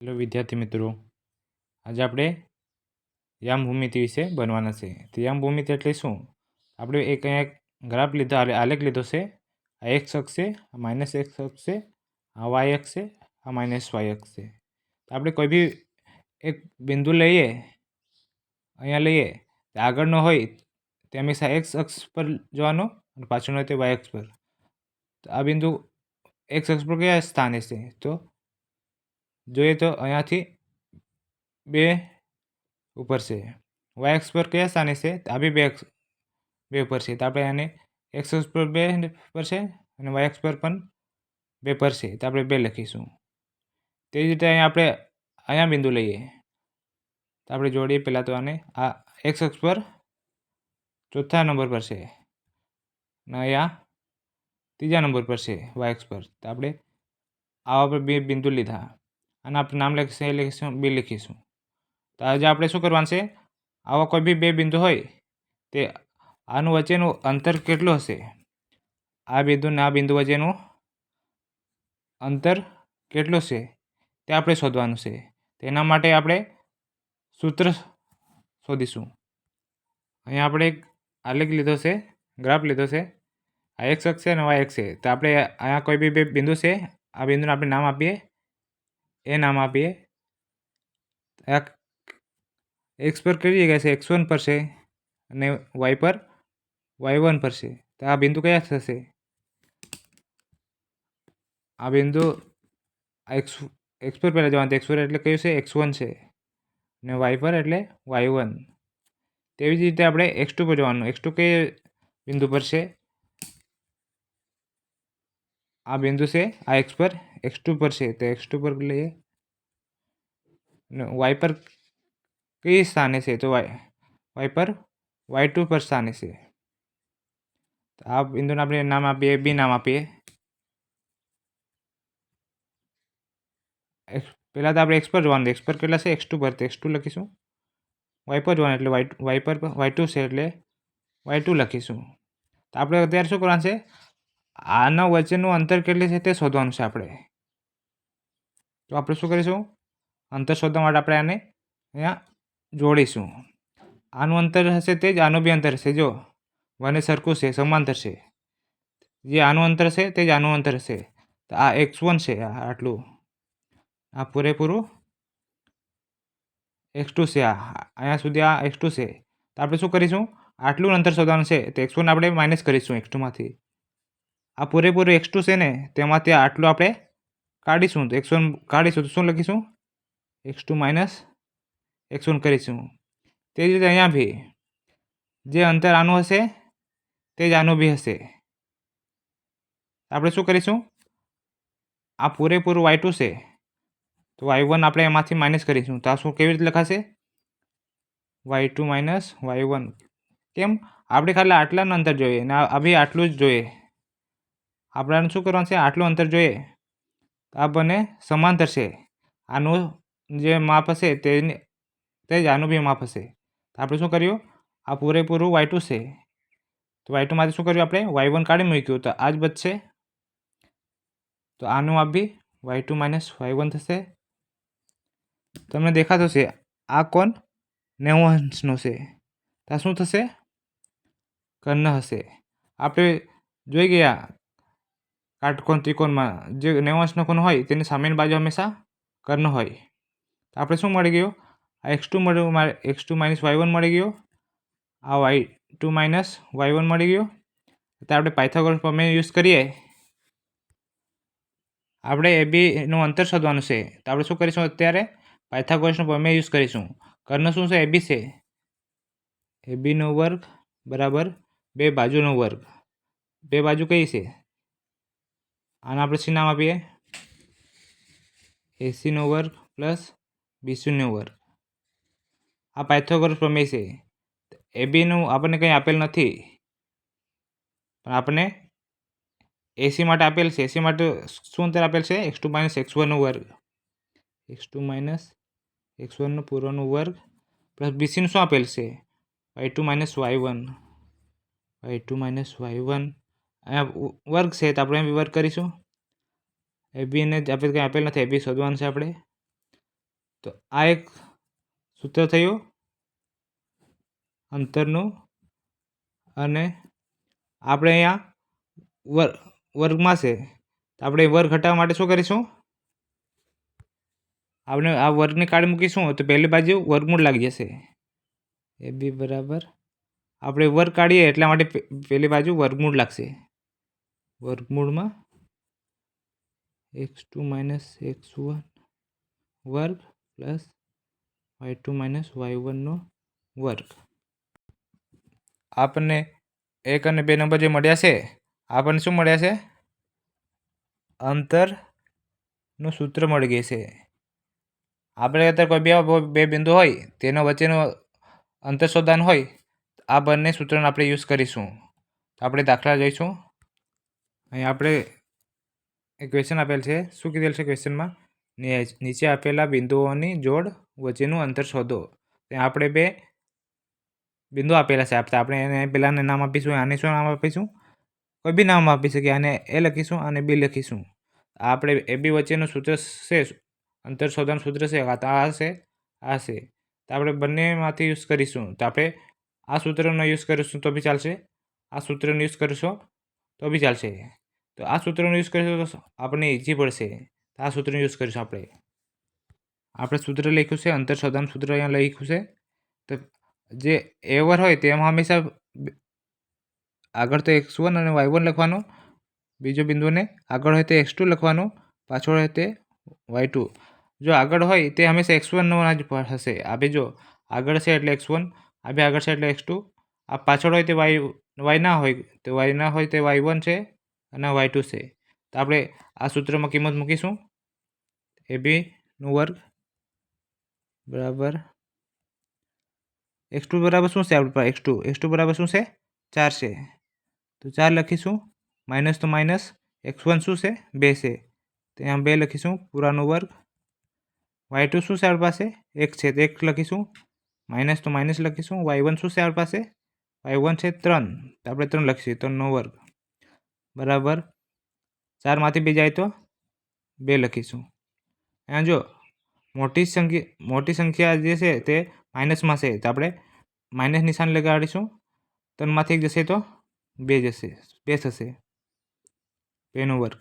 Hello વિદ્યાર્થી મિત્રો, આજે આપણે યામ ભૂમિતિ વિશે બનવાના છે તો યામ ભૂમિતિ એટલે શું? આપણે એક અહીંયા ગ્રાફ લીધો આલેખ લીધો છે. આ એક્સ અક્ષ છે, આ માઇનસ એક્સ અક્ષ છે, આ વાય અક્ષ છે, આ માઇનસ વાય અક્ષ છે. તો આપણે કોઈ બી એક બિંદુ લઈએ, અહીંયા લઈએ, તો આગળનો હોય તે હંમેશા એક્સ અક્ષ પર જવાનો અને પાછળનો હોય તે વાય અક્ષ પર. તો આ બિંદુ એક્સ અક્ષ પર કયા સ્થાને છે? તો જોઈએ તો અહીંયાથી બે ઉપર છે. વાય એક્સ પર કયા સ્થાને છે? આ બી બે બે ઉપર છે. તો આપણે આને એક્સ એક્સ પર બે પર છે અને વાય એક્સ પર પણ બે પર છે. તો આપણે બે લખીશું. તે જ રીતે અહીંયા આપણે અહીંયા બિંદુ લઈએ. તો આપણે જોડીએ પહેલાં તો આને. આ એક્સ એક્સ પર ચોથા નંબર પર છે. અને અહીંયા ત્રીજા નંબર પર છે વાય એક્સ પર. તો આપણે આવા પર બે બિંદુ લીધા. અને આપણે નામ લખીશું, એ લખીશું, બી લખીશું. તો આજે આપણે શું કરવાનું છે? આવા કોઈ બી બે બિંદુ હોય, તે આનું વચ્ચેનું અંતર કેટલું હશે? આ બિંદુ અને આ બિંદુ વચ્ચેનું અંતર કેટલું છે? તે આપણે શોધવાનું છે. તેના માટે આપણે સૂત્ર શોધીશું. અહીંયા આપણે એક આલેખ લીધો છે, ગ્રાફ લીધો છે. આ એક્સ અક્ષ છે અને વાય એક્સ છે. તો આપણે અહીંયા કોઈ બી બે બિંદુ છે, આ બિંદુને આપણે નામ આપીએ. એ નામ આપીએ. આ એક્સ પર કઈ જગ્યાએ છે. એક્સ વન પર છે અને વાય પર વાય વન પર છે. તો આ બિંદુ કયા થશે? આ બિંદુ એક્સ એક્સ પર પહેલાં જવાનું એક્સ પર એટલે કયું છે? એક્સ વન છે. ને વાય પર એટલે વાય વન તેવી જ રીતે આપણે એક્સ ટુ પર જવાનું. એક્સ ટુ કઈ બિંદુ પર છે? આ બિંદુ છે આ એક્સ પર. એક્સ ટુ પર છે તો એક્સ ટુ પર લઈએ. વાય પર કઈ સ્થાને છે? તો વાય વાય પર વાય ટુ પર સ્થાને છે. આ બિંદુને આપણે નામ આપીએ, બી નામ આપીએ. પહેલાં તો આપણે એક્સ પર જોવાનું એક્સ પર કેટલા છે? એક્સ ટુ પર. તો એક્સ ટુ લખીશું. વાય પર જોવાનું એટલે વાય વાય પર વાય ટુ છે એટલે વાય ટુ લખીશું. તો આપણે અત્યારે શું કરવાનું છે? આના વચ્ચેનું અંતર કેટલું છે તે શોધવાનું છે આપણે. તો આપણે શું કરીશું? અંતર શોધવા માટે આપણે આને અહીંયા જોડીશું. આનું અંતર હશે તે જ, આનું બી અંતર હશે. જો, બંને સરખું છે સમાંતર છે. જે આનું અંતર છે તે જ આનું અંતર હશે. તો આ એક્સ વન છે આટલું. આ પૂરેપૂરું એક્સ ટુ છે, આ અહીંયા સુધી આ એક્સ ટુ છે. તો આપણે શું કરીશું? આટલું અંતર શોધવાનું છે. તો એક્સ વન આપણે માઇનસ કરીશું એક્સ ટુમાંથી. આ પૂરેપૂરું એક્સ ટુ છે ને તેમાંથી આટલું આપણે કાઢીશું. તો એક્સ કાઢીશું તો શું લખીશું? X two minus x one કરીશું. તે જ રીતે અહીંયા બી જે અંતર આનું હશે, તે જ આનું બી હશે. આપણે શું કરીશું? આ પૂરેપૂરું વાય ટુ છે. તો વાય વન આપણે એમાંથી માઇનસ કરીશું. તો આ શું કેવી રીતે લખાશે? Y two minus y one કેમ? આપણે ખાલી આટલાનું અંતર જોઈએ અને બી આટલું જ જોઈએ. આપણે શું કરવાનું છે? આટલું અંતર જોઈએ. તો આ બંને સમાંતર છે આનું જે માપ હશે તે તે જ આનું બી માપ હશે. આપણે શું કર્યું? આ પૂરેપૂરું વાય ટુ છે. તો વાય ટુમાંથી શું કર્યું આપણે? વાય વન કાઢી મૂક્યું. તો આ જ બચશે. તો આનું માપ B y two minus y one થશે. તમને દેખાતો છે આ કોણ? નેવું અંશનો છે. તો શું થશે? કર્ણ હશે. આપણે જોઈ ગયા કાટકોણ, ત્રિકોણમાં જે નેવું અંશનો કોણ હોય તેની સામેની બાજુ હંમેશા કર્ણ હોય. તો આપણે શું મળી ગયું? આ એક્સ ટુ મળ્યું, મારે x two minus y one મળી ગયો. આ y two minus y one મળી ગયો. તો આપણે પાયથાગોરસ પ્રમેય યુઝ કરીએ. આપણે એ બીનું અંતર શોધવાનું છે. તો આપણે શું કરીશું અત્યારે? પાયથાગોરસનો પ્રમેય યુઝ કરીશું. કર્ણ શું છે? એ બી છે. એ બીનો વર્ગ બરાબર બે બાજુનો વર્ગ. બે બાજુ કઈ છે? આને આપણે શું નામ આપીએ? એસીનો વર્ગ પ્લસ બીસીનો વર્ગ આ પાયથાગોરસ પ્રમેય છે. એ બીનું આપણને કંઈ આપેલ નથી. પણ આપણને એસી માટે આપેલ છે. એસી માટે શું અંતર આપેલ છે? એક્સ ટુ માઇનસ એક્સ વનનો વર્ગ. એક્સ ટુ માઇનસ એક્સ વનનો પૂર્વનો વર્ગ. પ્લસ બીસીનું શું આપેલ છે? Y two minus y one y two minus y one વર્ગ છે તો આપણે એમ વર્ગ કરીશું. એ બીને જ આપણે કંઈ આપેલ નથી. એ બી શોધવાનું છે આપણે. તો આ એક સૂત્ર થયું. અંતરનું. અને આપણે અહીંયા વર, વર્ગમાં છે. તો આપણે વર્ગ હટાવવા માટે શું કરીશું? આપણે આ વર્ગને કાઢી મૂકીશું. તો પહેલી બાજુ વર્ગમૂળ લાગી જશે. એ બી બરાબર. આપણે વર્ગ કાઢીએ એટલા માટે પહેલી બાજુ વર્ગમૂળ લાગશે. વર્ગમૂળમાં x two minus x one વર્ગ plus y two minus y વનનો વર્ગ. આપણને એક અને બે નંબર જે મળ્યા છે, આપણને શું મળ્યા છે? અંતરનું સૂત્ર મળી ગયું છે. આપણે અત્યારે કોઈ બે બે બિંદુ હોય, તેનો વચ્ચેનું અંતર શોધાન હોય, આ બંને સૂત્રને આપણે યુઝ કરીશું. આપણે દાખલા જોઈશું. અહીં આપણે ક્વેશ્ચન આપેલ છે. શું કીધેલ છે ક્વેશ્ચનમાં નીચે આપેલા બિંદુઓની જોડ વચ્ચેનું અંતર શોધો. ત્યાં આપણે બે બિંદુ આપેલા છે. આપતા આપણે એને પહેલાંને નામ આપીશું, આને શું નામ આપીશું? કોઈ બી નામ આપી શકીએ આને એ લખીશું અને બી લખીશું. આપણે એ બી વચ્ચેનું સૂત્ર છે. અંતર શોધવાનું સૂત્ર છે. આ છે આ છે તો આપણે બંનેમાંથી યુઝ કરીશું. તો આપણે આ સૂત્રનો યુઝ કરીશું તો બી ચાલશે. આ સૂત્રનો યુઝ કરીશું તો બી ચાલશે. તો આ સૂત્રનો યુઝ કરીશું તો આપણને ઇઝી પડશે. તો આ સૂત્રનો યુઝ કરીશું આપણે. આપણે સૂત્ર લખ્યું છે, અંતર શોધવાનું સૂત્ર અહીંયા લખ્યું છે. તો જે એવર હોય તેમાં હંમેશા આગળ તો એક્સ વન અને વાય વન લખવાનું. બીજો બિંદુને આગળ હોય તે એક્સ ટુ લખવાનું. પાછળ હોય તે વાય ટુ જો આગળ હોય તે હંમેશા એક્સ વનનો જ હશે. આ બે જો આગળ છે એટલે એક્સ વન આ બે આગળ છે એટલે એક્સ ટુ આ પાછળ હોય તે વાય વાય ના હોય, તો વાય ના હોય તે વાય વન છે અને વાય ટુ છે. તો આપણે આ સૂત્રમાં કિંમત મૂકીશું. એ બીનું વર્ગ બરાબર. એક્સ ટુ બરાબર શું છે આપણી એક્સ ટુ. એક્સ ટુ બરાબર શું છે? ચાર છે. તો ચાર લખીશું. માઇનસ તો માઇનસ. એક્સ વન શું છે? બે છે. તો અહીંયા બે લખીશું. પૂરાનો વર્ગ. વાય ટુ શું છે આપણી પાસે? એક છે. તો એક લખીશું. માઇનસ તો માઇનસ લખીશું. વાય વન શું છે આપણી પાસે? વાય વન છે ત્રણ. તો આપણે ત્રણ લખીશું ત્રણનો વર્ગ. બરાબર? ચારમાંથી બે જાય તો બે લખીશું. અહીંયા જો, મોટી સંખ્યા મોટી સંખ્યા જે છે તે માઇનસમાં છે, તો આપણે માઇનસ નિશાન લગાડીશું. ત્રણમાંથી એક જશે તો બે જશે, બે થશે. બેનો વર્ગ.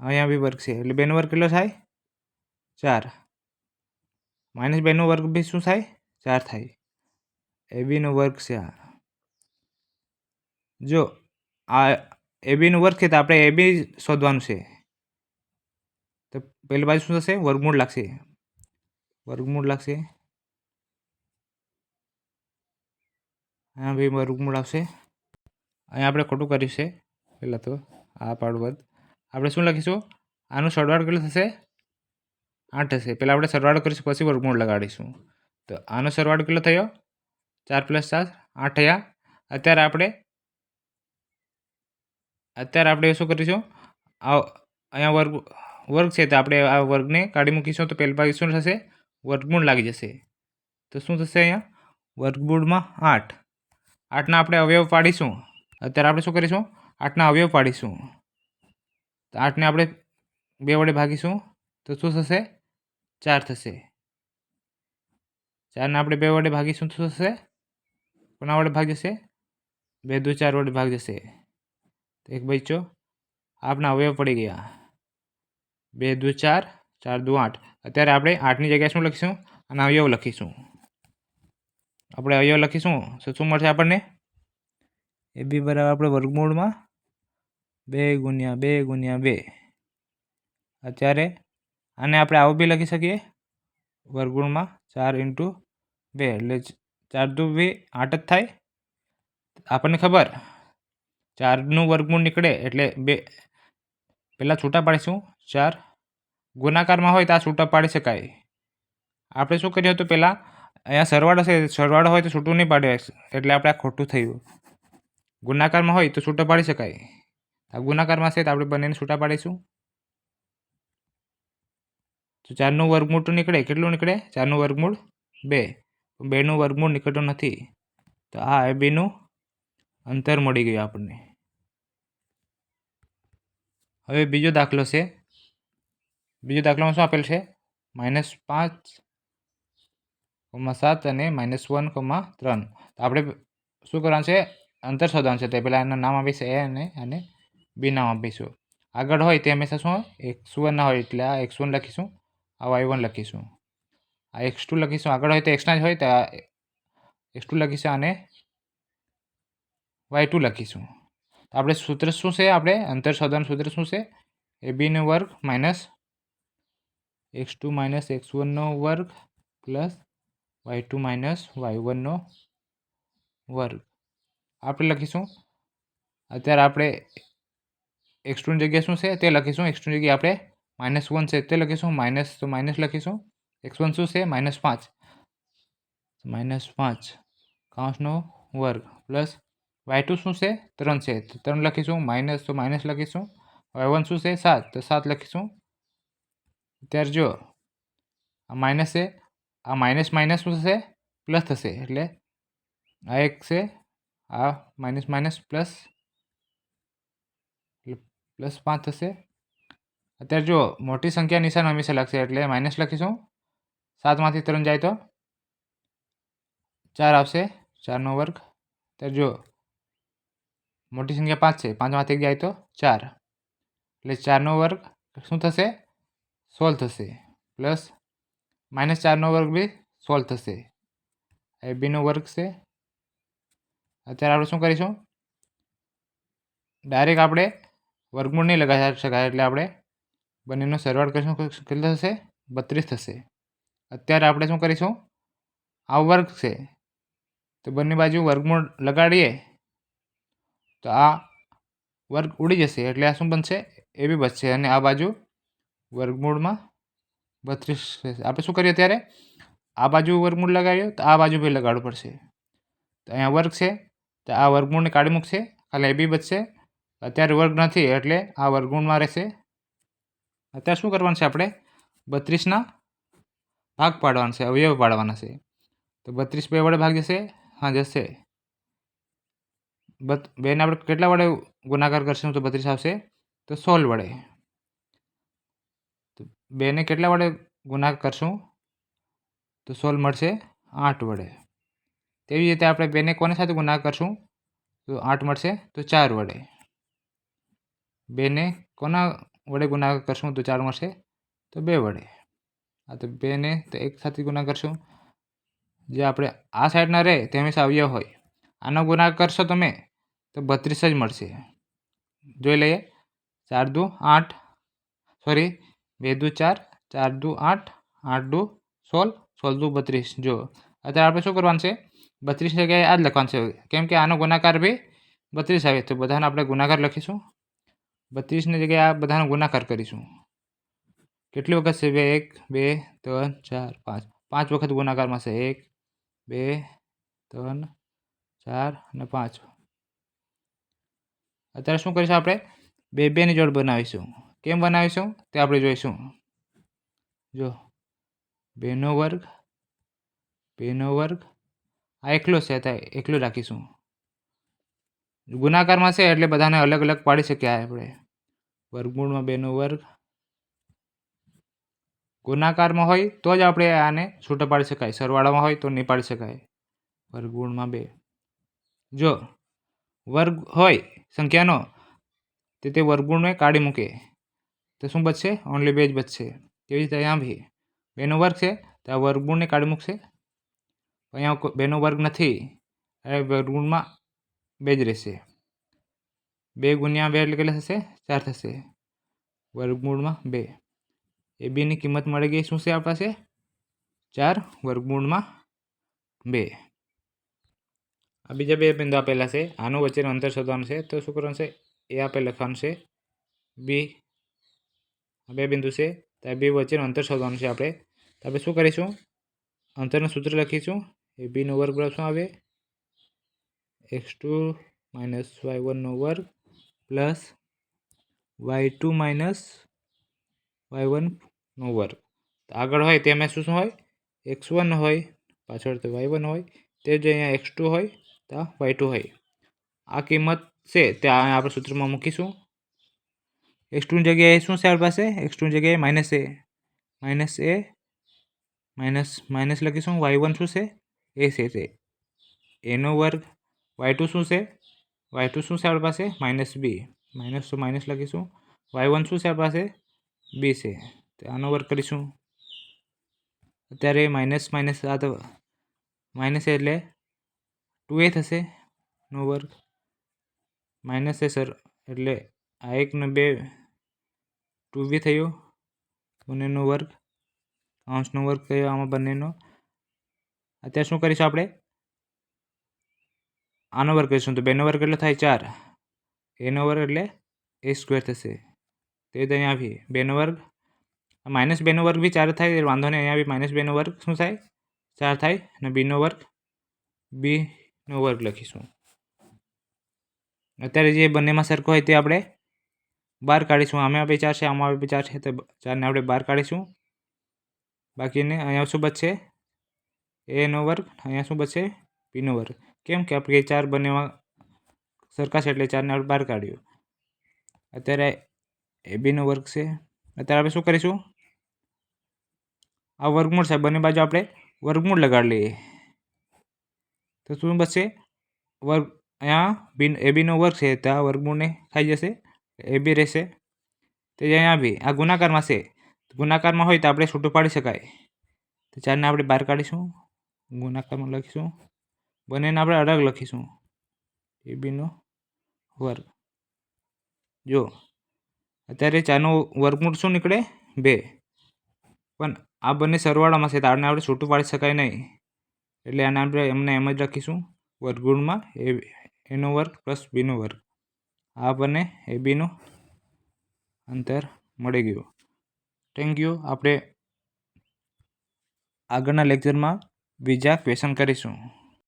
અહીંયા બી વર્ગ છે, એટલે બેનો વર્ગ કેટલો થાય? ચાર. માઇનસ બેનો વર્ગ બી શું થાય? ચાર થાય. એ બીનો વર્ગ છે આ. જો આ એ બીનો વર્ગ છે તો આપણે એ બી શોધવાનું છે. તો પહેલી બાજુ શું થશે? વર્ગમૂળ લાગશે. વર્ગમૂળ લાગશે. હા ભાઈ વર્ગમૂળ આવશે. અહીંયા આપણે ખોટું કર્યું છે. પહેલાં તો આ પાડું બાદ. આપણે શું લખીશું? આનું સરવાળો કેટલું થશે? આઠ થશે. પહેલાં આપણે સરવાળો કરીશું, પછી વર્ગમૂળ લગાડીશું. તો આનો સરવાળો કેટલો થયો? ચાર પ્લસ ચાર, આઠ થયા. અત્યારે આપણે અત્યારે આપણે શું કરીશું? આ અહીંયા વર્ગ વર્ગ છે, તો આપણે આ વર્ગને કાઢી મૂકીશું, તો પહેલી બાજુ શું થશે? વર્ગમૂળ લાગી જશે. તો શું થશે અહીંયા? વર્ગમૂળમાં આઠ. આઠના આપણે અવયવ પાડીશું. અત્યારે આપણે શું કરીશું? આઠના અવયવ પાડીશું. તો આઠને આપણે બે વડે ભાગીશું. તો શું થશે? ચાર થશે. ચારને આપણે બે વડે ભાગીશું, તો શું થશે? કોના વડે ભાગ જશે? બે દુ ચાર વડે ભાગ જશે. એક ચો આપના અવયવ પડી ગયા. બે દુ ચાર ચાર દુ આઠ. અત્યારે આપણે આઠની જગ્યાએ શું લખીશું? અને અવયવ લખીશું. આપણે અવયવ લખીશું, તો શું મળશે આપણને? એ બી બરાબર આપણે વર્ગમૂળમાં બે ગુણ્યા બે ગુણ્યા બે. અત્યારે આને આપણે આવું બી લખી શકીએ. વર્ગમૂળમાં ચાર ઇન્ટુ બે, એટલે ચાર દુ બે આઠ જ થાય. આપણને ખબર? ચારનું વર્ગમૂળ નીકળે એટલે બે પહેલાં છૂટા પાડીશું. ચાર, ગુણાકારમાં હોય તો આ છૂટા પાડી શકાય. આપણે શું કર્યું હતું પહેલાં અહીંયા સરવાળો છે, સરવાળો હોય તો છૂટું નહીં પાડે, એટલે આપણે આ ખોટું થયું. ગુણાકારમાં હોય તો છૂટા પાડી શકાય. આ ગુણાકારમાં છે તો આપણે બંનેને છૂટા પાડીશું. તો ચારનું વર્ગમૂળ તો નીકળે. કેટલું નીકળે? ચારનું વર્ગમૂળ બે. બેનું વર્ગમૂળ નીકળતું નથી. તો આ બેનું અંતર મળી ગયું આપણને. હવે બીજો દાખલો છે. બીજો દાખલામાં શું આપેલ છે? માઇનસ પાંચ કોમા સાત અને માઇનસ વન કોમા ત્રણ. તો આપણે શું કરવાનું છે? અંતર શોધવાનું છે. તો પહેલાં એના નામ આપીશ, એ અને અને બી નામ આપીશું. આગળ હોય તે હંમેશા શું એક્સ વન હોય એટલે આ એક્સ વન લખીશું, આ વાય વન લખીશું. આ એક્સ ટુ લખીશું. આગળ હોય તો એક્સના જ હોય, તો એક્સ ટુ લખીશું અને વાય ટુ લખીશું. આપણે સૂત્ર શું છે? આપણે અંતર શોધવાનું સૂત્ર શું છે? એ બીનો વર્ગ minus x two minus x વનનો વર્ગ plus y two minus y વનનો વર્ગ. આપણે લખીશું. અત્યારે આપણે એક્સ ટુની જગ્યાએ શું છે? તે લખીશું. એક્સ ટુની જગ્યાએ આપણે માઇનસ વન છે તે લખીશું. માઇનસ તો માઇનસ લખીશું. એક્સ વન શું છે? માઇનસ પાંચ. માઇનસ પાંચ. કાઉન્સનો વર્ગ પ્લસ વાય ટુ શું છે? ત્રણ છે. તો ત્રણ લખીશું માઇનસ તો માઇનસ લખીશું વાય વન શું છે? સાત. તો સાત લખીશું. અત્યારે જો, આ માઇનસ છે, આ માઇનસ માઇનસ શું થશે? પ્લસ થશે. એટલે આ એક છે, આ માઇનસ માઇનસ પ્લસ પ્લસ પાંચ થશે. અત્યારે જો, મોટી સંખ્યા નિશાન હંમેશા લખશે. એટલે માઇનસ લખીશું. સાતમાંથી ત્રણ જાય તો ચાર આવશે. ચારનો વર્ગ. ત્યારે જો મોટી સંખ્યા પાંચ છે. પાંચમાંથી એક જાય તો ચાર. એટલે ચારનો વર્ગ શું થશે? સોલ્વ થશે. પ્લસ માઇનસ ચારનો વર્ગ બી, સોલ્વ થશે. એ બીનો વર્ગ છે. અત્યારે આપણે શું કરીશું? ડાયરેક્ટ આપણે વર્ગમૂળ નહીં લગાવી શકાય એટલે આપણે બંનેનો સરવાળ કરીશું. કેટલો થશે? બત્રીસ થશે. અત્યારે આપણે શું કરીશું? આ વર્ગ છે. તો બંને બાજુ વર્ગમૂળ લગાડીએ. તો આ વર્ગ ઉડી જશે એટલે આ શું બનશે? એ બી બચશે અને આ બાજુ વર્ગમૂળમાં બત્રીસ રહેશે. આપણે શું કરીએ ત્યારે? આ બાજુ વર્ગમૂળ લગાવ્યો તો આ બાજુ બી લગાડવું પડશે. તો અહીંયા વર્ગ છે, તો આ વર્ગમૂળને કાઢી મૂકશે, ખાલી એ બી બચશે. અત્યારે વર્ગ નથી એટલે આ વર્ગમૂળમાં રહેશે. અત્યારે શું કરવાનું છે આપણે? બત્રીસના ભાગ પાડવાના છે, અવયવ પાડવાના છે. તો બત્રીસ બે વડે ભાગ જશે, હા, જશે. બત, બેને આપણે કેટલા વડે ગુણાકાર કરશું તો બત્રીસ આવશે? તો સોળ વડે. તો બેને કેટલા વડે ગુણાકાર કરશું? તો સોળ મળશે આઠ વડે. તેવી રીતે આપણે બેને કોને સાથે ગુણાકાર કરશું? તો આઠ મળશે તો ચાર વડે. બેને કોના વડે ગુણાકાર કરશું? તો ચાર મળશે તો બે વડે. આ તો બેને તો એક સાથે ગુણાકાર કરશું. જે આપણે આ સાઈડના રહે તે હંમેશા અવયવ હોય. આનો ગુણાકાર કરશો તમે, તો બત્રીસ જ મળશે. જોઈ લઈએ. ચાર દુ આઠ સોરી બે દુ ચાર ચાર દુ આઠ આઠ દુ સોળ સોળ દુ બત્રીસ. જો, અત્યારે આપણે શું કરવાનું છે? બત્રીસ જગ્યાએ આ જ લખવાનું છે. કેમ કે આનો ગુણાકાર બી બત્રીસ આવે, તો બધાને આપણે ગુણાકાર લખીશું. બત્રીસની જગ્યાએ આ બધાનો ગુણાકાર કરીશું. કેટલી વખત છે? બે, એક, બે, ત્રણ, ચાર, પાંચ. પાંચ વખત ગુણાકારમાં છે. એક, બે, ત્રણ ચાર અને પાંચ. અત્યારે શું કરીશું આપણે? બે, બેની જોડ બનાવીશું. કેમ બનાવીશું? તે આપણે જોઈશું. જો, બેનો વર્ગ બેનો વર્ગ. આ એકલો છે ત્યાં એકલું રાખીશું. ગુણાકારમાં છે એટલે બધાને અલગ અલગ પાડી શકીએ આપણે. વર્ગમૂળમાં બેનો વર્ગ. ગુણાકારમાં હોય તો જ આપણે આને છૂટો પાડી શકાય. સરવાળામાં હોય તો નહીં પાડી શકાય. વર્ગમૂળમાં બે. જો વર્ગ હોય, સંખ્યાનો, તે તે વર્ગમૂળને કાઢી મૂકે. તો શું બચશે? ઓનલી બે જ બચશે. તેવી રીતે અહીંયા બી બેનો વર્ગ છે, તો આ વર્ગમૂળને કાઢી મૂકશે. અહીંયા બેનો વર્ગ નથી એ વર્ગમૂળમાં બે જ રહેશે. બે ગુણ્યા બે એટલે કેટલા થશે? ચાર થશે. વર્ગમૂળમાં બે. એ બેની કિંમત મળી ગઈ શું છે આપણા પાસે? ચાર. વર્ગમૂળમાં બે. આ બીજા બે બિંદુ આપેલા છે આનું વચ્ચેનું અંતર શોધવાનું છે તો શું કરવાનું છે એ આપણે લખવાનું છે બી આ બે બિંદુ છે તો બે વચ્ચેનું અંતર શોધવાનું છે આપણે તો આપણે શું કરીશું અંતરનું સૂત્ર લખીશું એ બીનો વર્ગ બરાબર શું આવે એક્સ ટુ માઇનસ વાય વનનો વર્ગ plus y two minus y વનનો વર્ગ આગળ હોય તેમાં શું શું હોય એક્સ વન હોય પાછળ તો વાય વન હોય તે જ અહીંયા એક્સ ટુ હોય તો વાય ટુ હોય આ કિંમત છે તે આપણે સૂત્રમાં મૂકીશું. એક્સ ટુની જગ્યાએ શું છે આપણી પાસે? એક્સ ટુની જગ્યાએ minus A. Minus A, minus minus લખીશું. વાય વન શું છે? એ છે તે. એનો વર્ગ વાય ટુ શું છે? વાય ટુ શું છે આપણી પાસે? Minus B. માઇનસ તો માઇનસ લખીશું. વાય વન શું છે આપણી પાસે? બી છે. આનો વર્ગ કરીશું. અત્યારે માઇનસ માઇનસ આ તો, માઇનસ એટલે ટુ એ થશે, નો વર્ગ. માઇનસ છે સર, એટલે આ એકનો બે ટુ બી થયો, બંનેનો વર્ગ. અંશનો વર્ગ થયો, આમાં બંનેનો. અત્યારે શું કરીશું આપણે? આનો વર્ગ કરીશું, તો બેનો વર્ગ એટલો થાય ચાર. એનો વર્ગ એટલે એ સ્ક્વેર થશે. તે રીતે અહીંયા આવી બેનો વર્ગ. માઇનસ બેનો વર્ગ બી ચાર થાય, વાંધો નહીં, અહીંયા બી માઇનસ બેનો વર્ગ શું થાય? ચાર થાય, અને બીનો વર્ગ બીનો વર્ગ લખીશું. અત્યારે જે બંનેમાં સરખો હોય તે આપણે બહાર કાઢીશું. આમાં બી ચાર છે, આમાં બી ચાર છે, તો ચારને આપણે બહાર કાઢીશું. બાકીને અહીંયા શું બચશે? એનો વર્ગ અહીંયા શું બચશે? બીનો વર્ગ કેમ કે આપણે ચાર બંનેમાં સરખા છે એટલે ચારને આપણે બહાર કાઢ્યું. અત્યારે એ બીનો વર્ગ છે. અત્યારે આપણે શું કરીશું? આ વર્ગમૂળ છે બંને બાજુ આપણે વર્ગમૂળ લગાડી લઈએ. તો શું બચશે વર્ગ અહીંયા બી એ બીનો વર્ગ છે, તો આ વર્ગમૂળને ખાઈ જશે, એ બી રહેશે. તો અહીંયા બી, આ ગુણાકારમાં છે. ગુણાકારમાં હોય તો આપણે છૂટું પાડી શકાય. તો ચારને આપણે બહાર કાઢીશું, ગુણાકારમાં લખીશું, બંનેને આપણે અલગ લખીશું. એ બીનો વર્ગ. જો, અત્યારે ચારનો વર્ગમૂળ શું નીકળે? બે. પણ આ બંને સરવાળામાં છે, તો આને આપણે છૂટું પાડી શકાય નહીં. એટલે આને આપણે એમને એમ જ રાખીશું. વર્ગમૂળમાં એ, એનો વર્ગ પ્લસ બીનો વર્ગ. આ આપણને એ બીનું અંતર મળી ગયું. થેન્ક યુ આપણે આગળના લેક્ચરમાં બીજા ક્વેશ્ચન કરીશું.